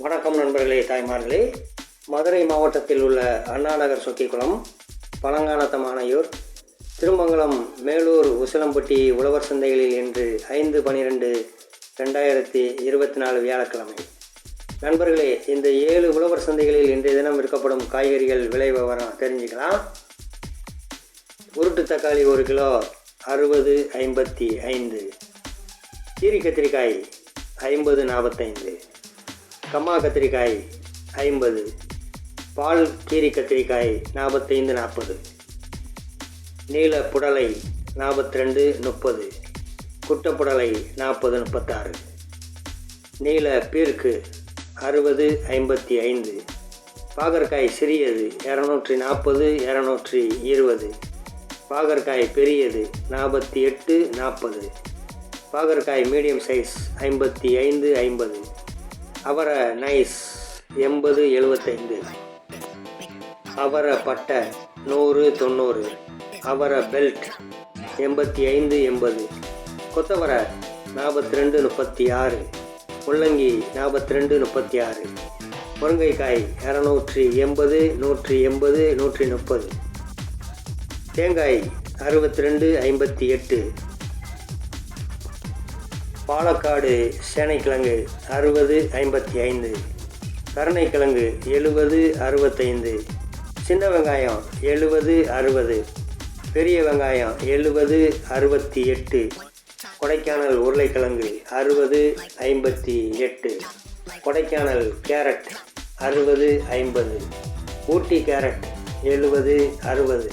வணக்கம் நண்பர்களே தாய்மார்களே. மதுரை மாவட்டத்தில் உள்ள அண்ணாநகர் சொக்கிக்குளம் பழங்காலத்தமானையூர் திருமங்கலம் மேலூர் உசிலம்பட்டி உழவர் சந்தைகளில் இன்று ஐந்து பனிரெண்டு ரெண்டாயிரத்தி இருபத்தி நாலு வியாழக்கிழமை. நண்பர்களே இந்த ஏழு உழவர் சந்தைகளில் இன்றைய தினம் விற்கப்படும் காய்கறிகள் விலை விவரம் தெரிஞ்சுக்கலாம். உருட்டு தக்காளி ஒரு கிலோ அறுபது ஐம்பத்தி ஐந்து. கீரி கத்திரிக்காய் ஐம்பது நாற்பத்தைந்து. கம்மா கத்திரிக்காய் ஐம்பது பால் கீரி கத்திரிக்காய் நாற்பத்தைந்து நாற்பது. நீல புடலை நாற்பத்தி ரெண்டு முப்பது குட்டப்புடலை நாற்பது முப்பத்தாறு. நீல பீர்க்கு அறுபது ஐம்பத்தி ஐந்து. பாகற்காய் சிறியது இரநூற்றி நாற்பது இரநூற்றி இருபது. பாகற்காய் பெரியது நாற்பத்தி எட்டு நாற்பது. பாகற்காய் மீடியம் சைஸ் ஐம்பத்தி ஐந்து ஐம்பது. அவரை நைஸ் எண்பது எழுபத்தைந்து அவரை பட்டை நூறு தொண்ணூறு. அவரை பெல்ட் எண்பத்தி ஐந்து எண்பது. கொத்தவரை நாற்பத்தி ரெண்டு முப்பத்தி ஆறு முள்ளங்கி நாற்பத்தி ரெண்டு முப்பத்தி ஆறு முருங்கைக்காய் இரநூற்றி எண்பது நூற்றி எண்பது நூற்றி முப்பது. தேங்காய் அறுபத்தி ரெண்டு ஐம்பத்தி எட்டு. பாலக்காடு சேனைக்கிழங்கு அறுபது ஐம்பத்தி ஐந்து. கருணைக்கிழங்கு எழுபது அறுபத்தைந்து. சின்ன வெங்காயம் எழுபது அறுபது. பெரிய வெங்காயம் எழுபது அறுபத்தி எட்டு. கொடைக்கானல் உருளைக்கிழங்கு அறுபது ஐம்பத்தி எட்டு. கொடைக்கானல் கேரட் அறுபது ஐம்பது. ஊட்டி கேரட் எழுபது அறுபது.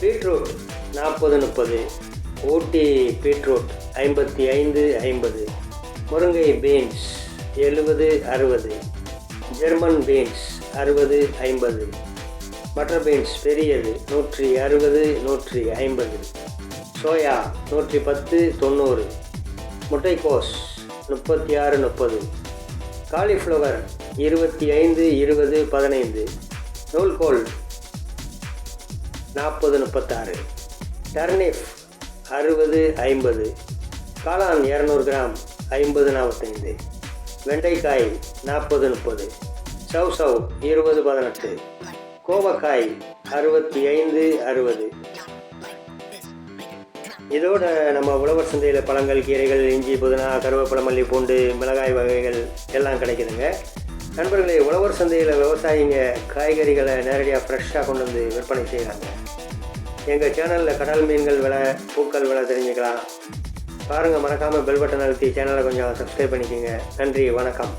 பீட்ரூட் நாற்பது முப்பது. ஊட்டி பீட்ரூட் ஐம்பத்தி ஐந்து ஐம்பது. முருங்கை பீன்ஸ் எழுபது அறுபது. ஜெர்மன் பீன்ஸ் அறுபது ஐம்பது. மட்டர் பீன்ஸ் பெரியது நூற்றி அறுபது நூற்றி ஐம்பது. சோயா நூற்றி பத்து தொண்ணூறு. முட்டைக்கோஸ் முப்பத்தி ஆறு முப்பது. காலிஃப்ளவர் இருபத்தி ஐந்து இருபது பதினைந்து. நூல்கோல் நாற்பது முப்பத்தாறு. டர்னிஃப் அறுபது ஐம்பது. காளான் இரநூறு கிராம் ஐம்பது நாற்பத்தைந்து. வெண்டைக்காய் நாற்பது முப்பது. சவ் சவ் இருபது பதினெட்டு. கோவக்காய் அறுபத்தி ஐந்து அறுபது. இதோட நம்ம உழவர் சந்தையில் பழங்கள் கீரைகள் இஞ்சி புதினா கருவேப்பிலை மல்லி பூண்டு மிளகாய் வகைகள் எல்லாம் கிடைக்குதுங்க. நண்பர்களே உழவர் சந்தையில் விவசாயிங்க காய்கறிகளை நேரடியாக ஃப்ரெஷ்ஷாக கொண்டு வந்து விற்பனை செய்கிறாங்க எங்கள் சேனலில் கடல் மீன்கள் விலை பூக்கள் விலை தெரிஞ்சுக்கலாம். பாருங்கள் மறக்காமல் பெல் பட்டன் அழுத்தி சேனலை கொஞ்சம் சப்ஸ்கிரைப் பண்ணிக்கோங்க. நன்றி வணக்கம்.